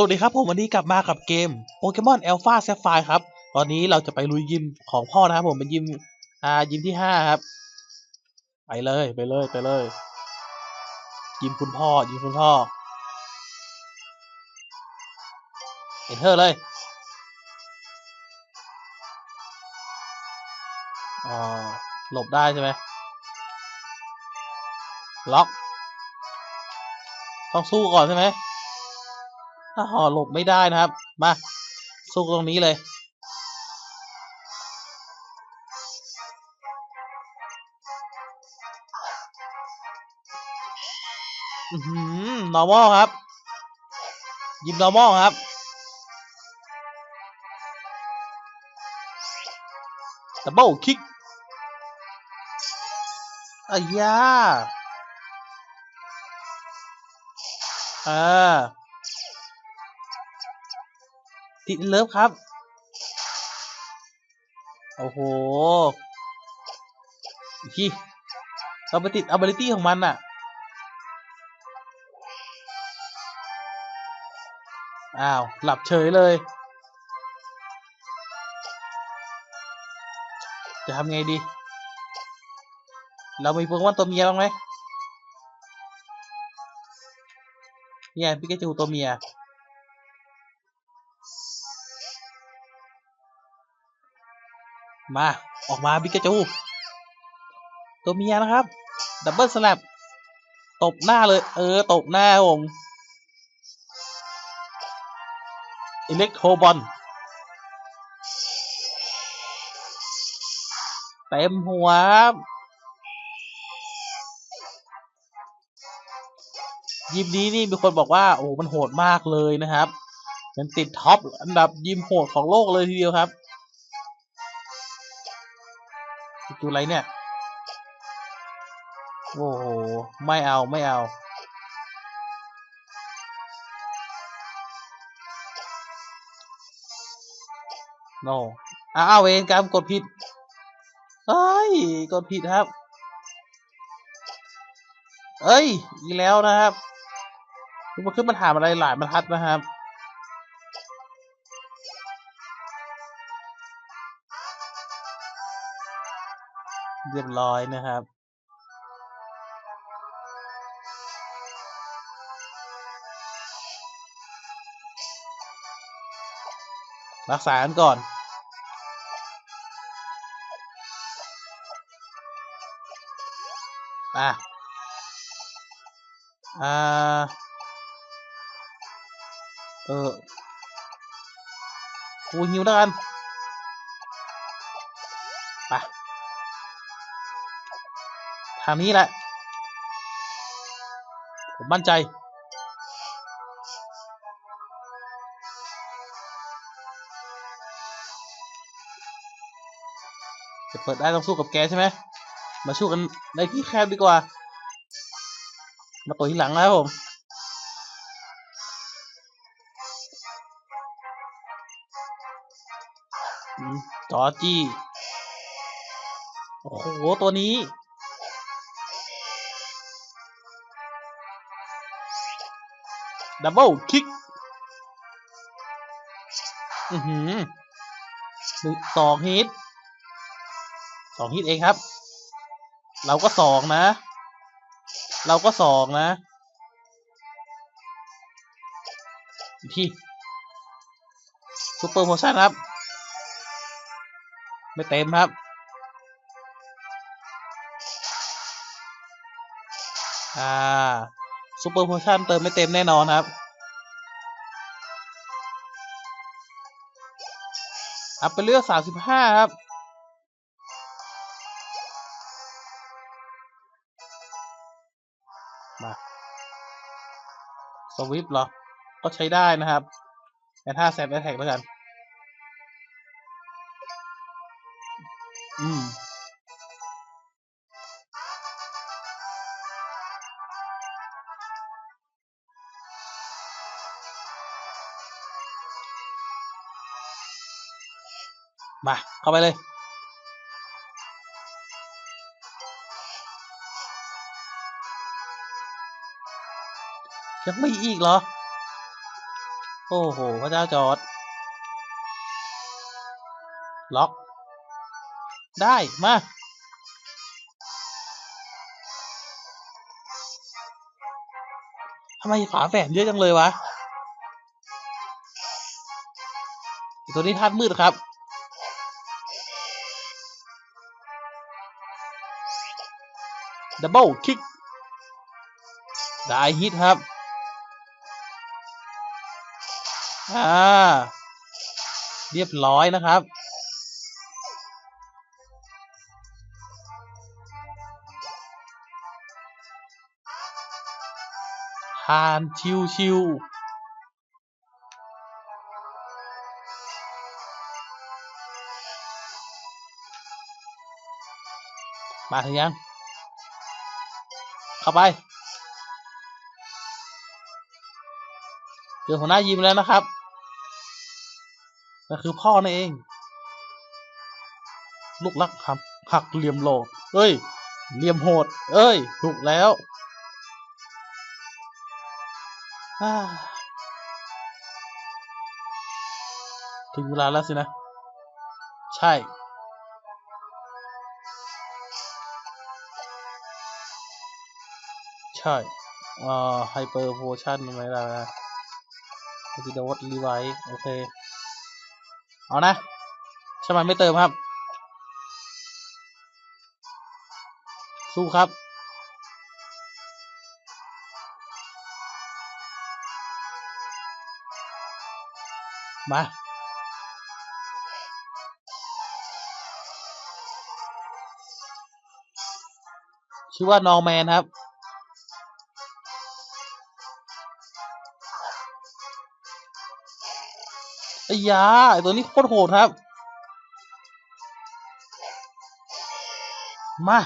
สวัสดีครับผมวันนี้กลับมากับเกมโปเกมอน a l p h a s a p p h i r e ครับ ตอนนี้เราจะไปลุยยิมของพ่อนะครับผมเป็นยิมอ่ายิมที่ห้าครับ ไปเลยไปเลยไปเลย ยิมคุณพ่อยิมคุณพ่อเอ็นเทอเลยอ๋อหลบได้ใช่ไหมล็อก ต้องสู้ก่อนใช่ไหม ถ้าห่อหลบไม่ได้นะครับ มาสู้ตรงนี้เลย อือหือ normal ครับ ยิม normal ครับ double kick อายาอ่า ติดเลิฟครับ โอ้โห อีกทีเราไปติด ability ของมันน่ะอ้าว หลับเฉยเลย จะทำไงดี เรามีโปเกมอนตัวเมียบ้างไหมเนี่ยพิกาจูตัวเมีย มา ออกมาบิกาจู ตัวเมียนะครับ ดับเบิลสลับตบหน้าเลย เออ ตบหน้าผมอิเล็กโทรบอลเต็มหัวครับยิมนี้นี่มีคนบอกว่า โอ้ มันโหดมากเลยนะครับ มันติดท็อปอันดับยิมโหดของโลกเลยทีเดียวครับ ดูอะไรเนี่ย โอ้โห ไม่เอาไม่เอา โน อ้าวเวนกรรมกดผิดเอ้ย กดผิดครับ เอ้ย อีกแล้วนะครับมันขึ้นมาถามอะไรหลายบรรทัดนะครับ เรียบร้อยนะครับ รักษากันก่อน อะ อ่า เออคูหิวแล้วกันางนี้แหละ ผมมั่นใจ จะเปิดได้ต้องสู้กับแกใช่ไหม มาสู้กันในที่แคบดีกว่า มาตัวที่หลังนะครับผมจอจี้ โอ้โห ตัวนี้ ดับเบิลคิก อือหือหนึ่งสองฮิตสองฮิตเองครับ เราก็สองนะ เราก็สองนะ ที่ซูเปอร์โพชั่นครับ ไม่เต็มครับอ่า ซูเปอร์โพชั่นเติมไม่เต็มแน่นอนครับ อัพไปเลือกสามสิบห้าครับมาสวิปเหรอ ก็ใช้ได้นะครับ แต่ถ้าแซมแอทแทกแล้วกัน อืม เข้าไปเลย ยังไม่อีกเหรอ โอ้โห พระเจ้าจอด ล็อก ได้ มาทำไมฝาแฝดเยอะจังเลยวะ ตัวนี้ธาตุมืดครับ ดับเบิลคิกได้ฮิตครับ อ่า เรียบร้อยนะครับทานชิวชิวมาถึงยัง เข้าไปเจอหัวหน้ายิมแล้วนะครับนั่นคือพ่อนั่นเอง ลูกรักหักหักเหลี่ยมโหลเอ้ยเหลี่ยมโหด เอ้ยถูกแล้วถึงเวลาแล้วสินะ ใช่ ช่เอ่อไฮเปอร์โพชั่นอะไรล่ะนะดิดวอตรีไวโอเค เอานะใช่ไหมไม่เติมครับ สู้ครับมาชื่อว่า นอร์แมน ครับ ไอ้ยาไอ้ตัวนี้โคตรโหดครับ มา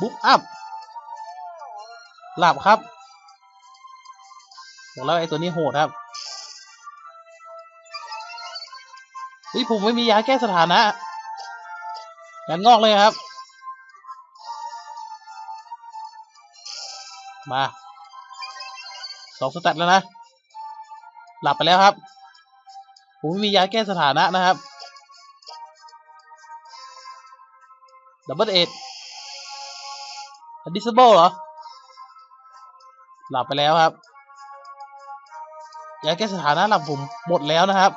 บุ๊กอัพ หลับครับบอกแล้วไอ้ตัวนี้โหดครับเฮ้ยผมไม่มียาแก้สถานะงานงอกเลยครับ มา สองสแตทแล้วนะ หลับไปแล้วครับผมม่มียาแก้สถานะนะครับดับเบิลเอ็ดดิสเบิลเหรอ หลับไปแล้วครับยาแก้สถานะหลับผมหมดแล้วนะครับ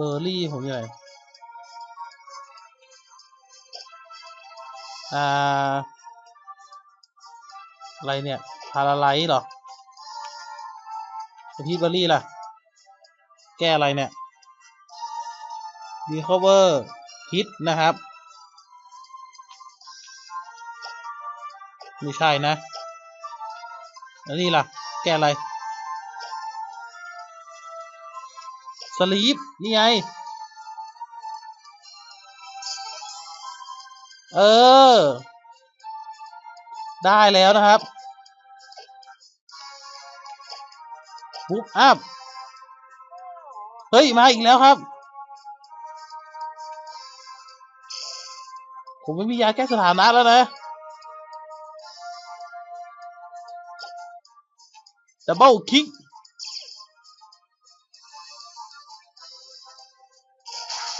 เบอร์รี่ผมอยู่ไหนอ่า อะไรเนี่ยพาราไลท์หรอพีเบอร์รี่ล่ะ แก้อะไรเนี่ยดีคอเวอร์ฮิตนะครับ ไม่ใช่นะ แล้วนี่ล่ะ แก้อะไร สลีปนี่ไง เออ ได้แล้วนะครับบุ๊กอัพ เฮ้ย มาอีกแล้วครับ ผมไม่มียาแก้สถานะแล้วนะดับเบิลคิก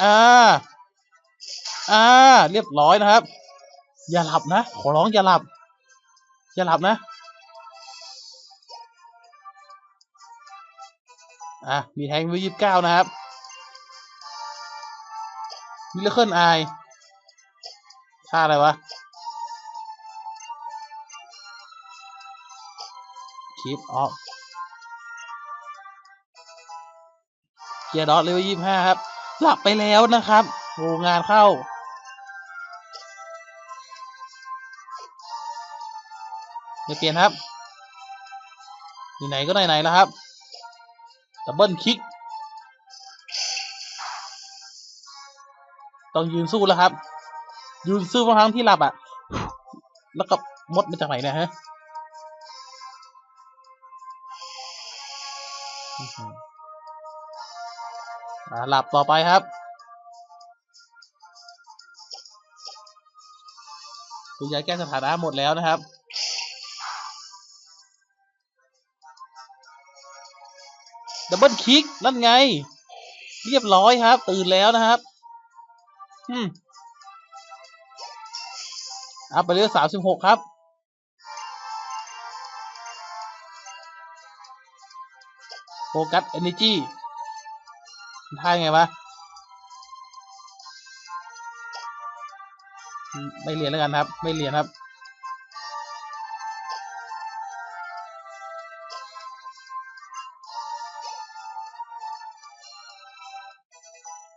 อ่า อ่า เรียบร้อยนะครับ อย่าหลับนะ ขอร้องอย่าหลับ อย่าหลับนะ อะ มีแทงวิยี่สิบเก้านะครับ มิเลอร์เคิลไอท่าอะไรวะคีปออฟเกียร์ดอทเลเวลยี่สิบห้าครับ หลับไปแล้วนะครับโอ้งานเข้า เดี๋ยวเปลี่ยนครับไหนก็ไหนๆแล้วครับ ดับเบิลคิก ต้องยืนสู้แล้วครับ ยืนสู้ทั้งที่หลับอะ แล้วก็มดมาจากไหนเนะฮะ หลับต่อไปครับตัวยาแก้สถานะหมดแล้วนะครับดับเบิลคิกนั่นไง เรียบร้อยครับ ตื่นแล้วนะครับอืมอัพไปเรื่อยสามสิบหกครับ โฟกัสเอเนจี ท่าไงวะไม่เรียนแล้วกันครับ ไม่เรียนครับ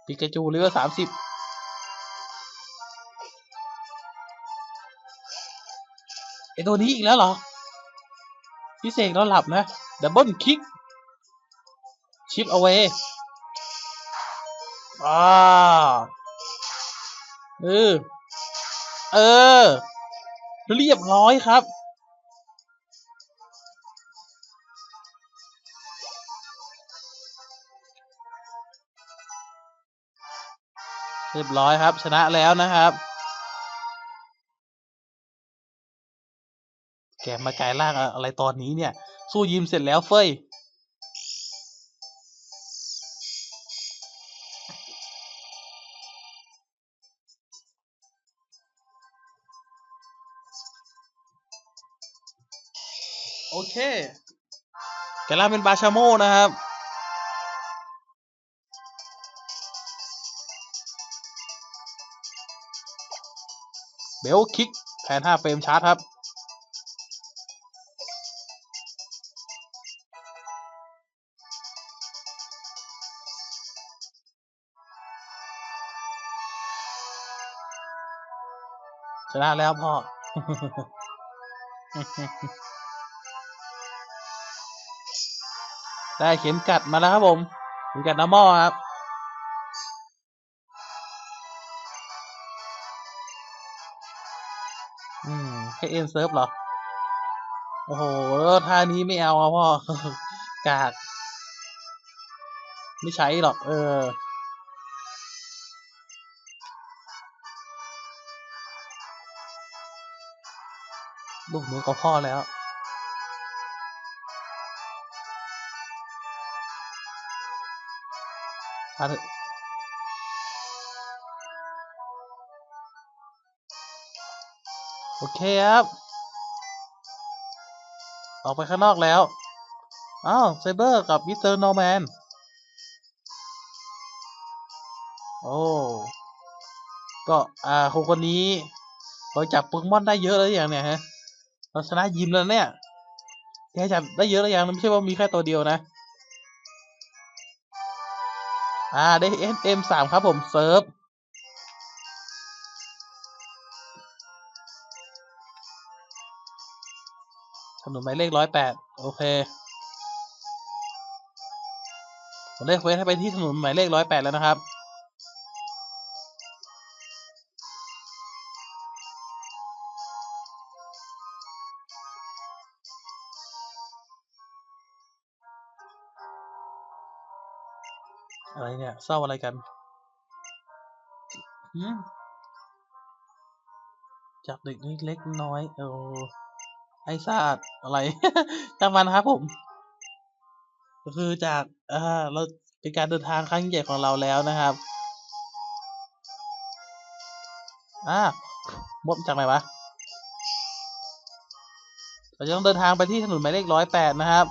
ปิกาจูเรือสามสิบไอตัวนี้อีกแล้วเหรอพี่เสกเราหลับนะ ดับเบิลคิก ชิปเอาไว้ อ่าเออ เออ เรียบร้อยครับ เรียบร้อยครับ ชนะแล้วนะครับ แกมากายร่างอะไรตอนนี้เนี่ย สู้ยิมเสร็จแล้วเฟย โอเคแกล่าเป็นบาชาโมนะครับเบลคิกแผน5เฟรมชาร์จครับ ชนะแล้วพ่อ ได้เข็มกัดมาแล้วครับผมเข็มกัดน้ำหม้อครับอืมให้เอ็นเซิร์ฟเหรอ โอ้โหท่านี้ไม่เอาอะพ่อกากไม่ใช้หรอก เออลูกหนูกับพ่อแล้วาเถอะโอเคครับ ออกไปข้างนอกแล้ว อ้าวไซเบอร์กับมิสเตอร์โนแมน โอ้ ก็ อ่าคนคนนี้เราจับโปเกมอนได้เยอะแล้วอย่างเนี่ยฮะ เราชนะยิมแล้วเนี่ยแกจับได้เยอะแล้วอย่างไม่ใช่ว่ามีแค่ตัวเดียวนะ อ่าได้ SM สามครับผมเซิร์ฟถนนหมายเลขร้อยแปดโอเคผมได้เควสให้ไปที่ถนนหมายเลขร้อยแปดแล้วนะครับ เนี่ยเศร้าอะไรกันจากเด็กเล็กน้อยเออไอ้ซาดอะไรจางมันครับผม ก็คือจากอ่าเราเป็นการเดินทางครั้งใหญ่ของเราแล้วนะครับอ่ามดมจากไหนวะเราจะต้องเดินทางไปที่ถนนหมายเลขร้อยแปดนะครับ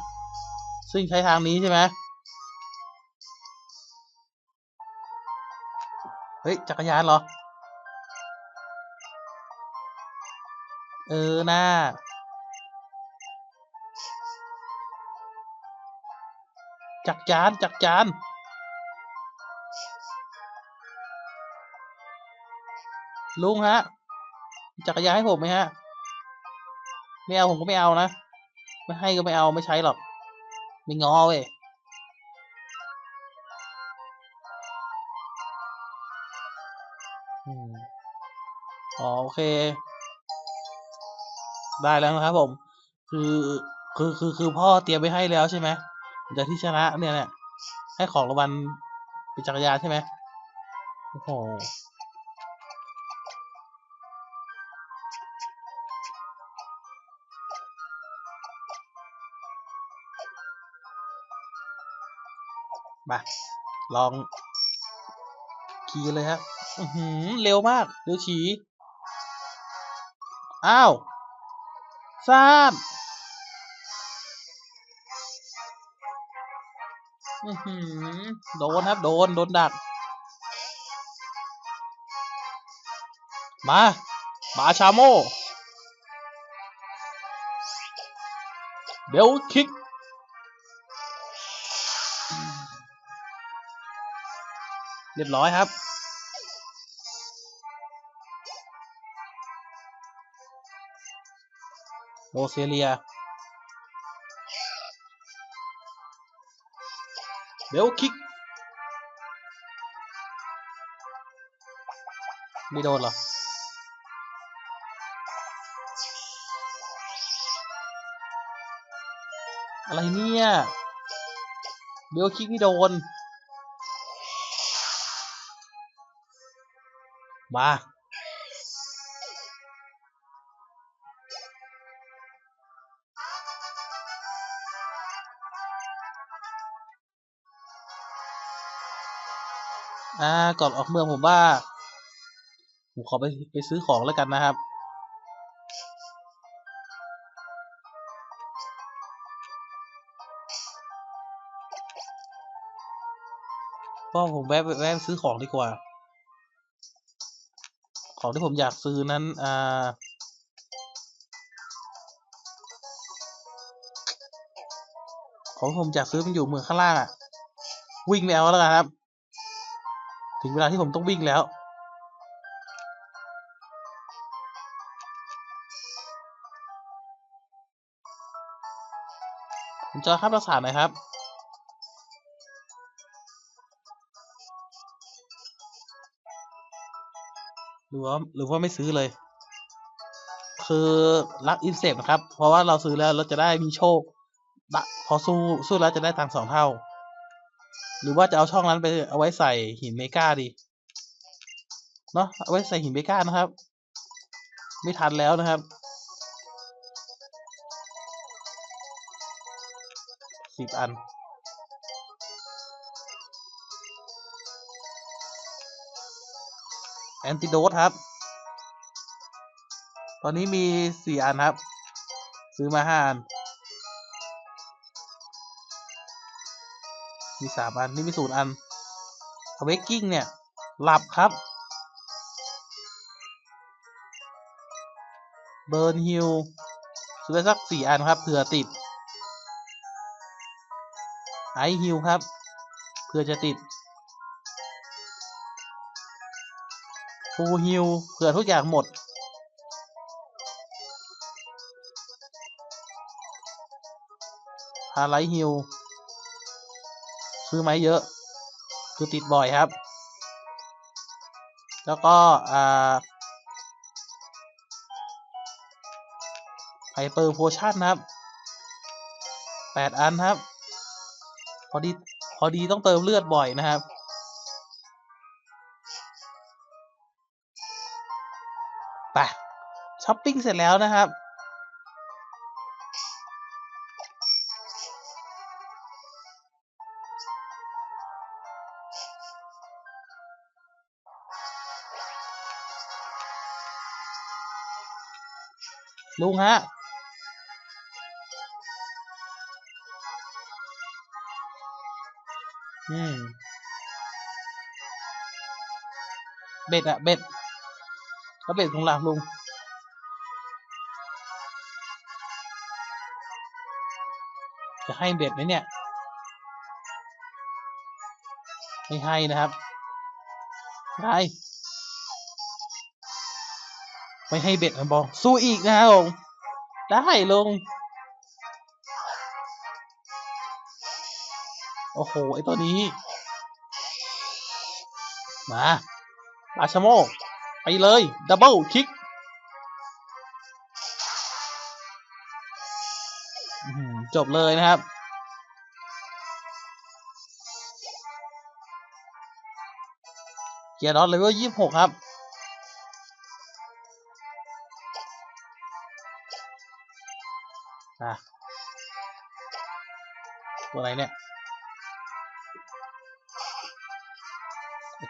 ซึ่งใช้ทางนี้ใช่ไหม เฮ้ย จักรยานเหรอ เออหน้าจักรยาน จักรยานลุงฮะ จักรยานให้ผมไหมฮะ ไม่เอาผมก็ไม่เอานะ ไม่ให้ก็ไม่เอาไม่ใช้หรอก ไม่งอเว้ย อ๋อโอเค ได้แล้วนะครับผม คือคือคือคือพ่อเตรียมไว้ให้แล้วใช่ไหมจากที่ชนะเนี่ยเนี่ยให้ของรางวัลปเป็นจักรยานใช่ไหมโอ้โหมาลอง ขี่เลยครับ หือเร็วมากเร็วฉีอ้าวซานอือหือโดนครับ โดน โดนดัก มามาชาโม เบลคิก เรียบร้อยครับ โรเซเลียเบลคิก ไม่โดนหรอ อะไรเนี่ยเบลคิกไม่โดน มา อ่าก่อนออกเมืองผมว่าผมขอไปไปซื้อของแล้วกันนะครับ ก็ผมแวะแวะซื้อของดีกว่า ของที่ผมอยากซื้อนั้น อ่าของที่ผมอยากซื้อมันอยู่เมืองข้างล่างอะวิ่งไปเอาแล้วกันครับ ถึงเวลาที่ผมต้องวิ่งแล้ว ผมจะค่าประสานหน่อยครับหรือว่าหรือว่าไม่ซื้อเลย คือรักอินเซปนะครับ เพราะว่าเราซื้อแล้วเราจะได้มีโชค พอสู้สู้แล้วจะได้ตังสองเท่า หรือว่าจะเอาช่องนั้นไปเอาไว้ใส่หินเมกาดี เนาะเอาไว้ใส่หินเมกานะครับ ไม่ทันแล้วนะครับ สิบอัน แอนติโดสครับ ตอนนี้มีสี่อันครับ ซื้อมาห้าอัน มีสามอัน นี่มีศูนย์อันเวกกิ้งเนี่ย หลับครับเบิร์นฮิลซื้อไปสักสี่อันครับเผื่อติดไอฮิลครับเพื่อจะติดฟูฮิลเผื่อทุกอย่างหมด พาไลฮิล ซื้อไหมเยอะ คือติดบ่อยครับ แล้วก็อ่าไฮเปอร์โพชั่นครับแปดอันครับ พอดี พอดีต้องเติมเลือดบ่อยนะครับ ไปช้อปปิ้งเสร็จแล้วนะครับ ลุงฮะ อืม เบ็ดอะเบ็ดก็เบ็ดของหลักลุง จะให้เบ็ดไหมเนี่ย ไม่ให้นะครับ ได้ ไม่ให้เบ็ดมันบอกสู้อีกนะครับผมได้ลง โอ้โห ไอตัวนี้ มาบาชโม ไปเลย ดับเบิลคิกจบเลยนะครับ เกียร์ดอทเลเวลยี่สิบหกครับ อะตัวไหนเนี่ย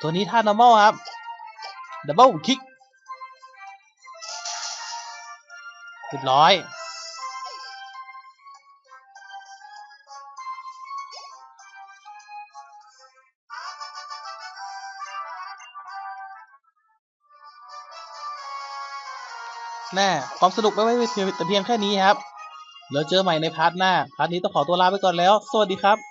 ตัวนี้ท่า normal ครับ double kick เรียบร้อย แน่ความสนุกไม่ไม่แต่เพียงแค่นี้ครับ แล้วเจอใหม่ในพาร์ทหน้า พาร์ทนี้ต้องขอตัวลาไปก่อนแล้ว สวัสดีครับ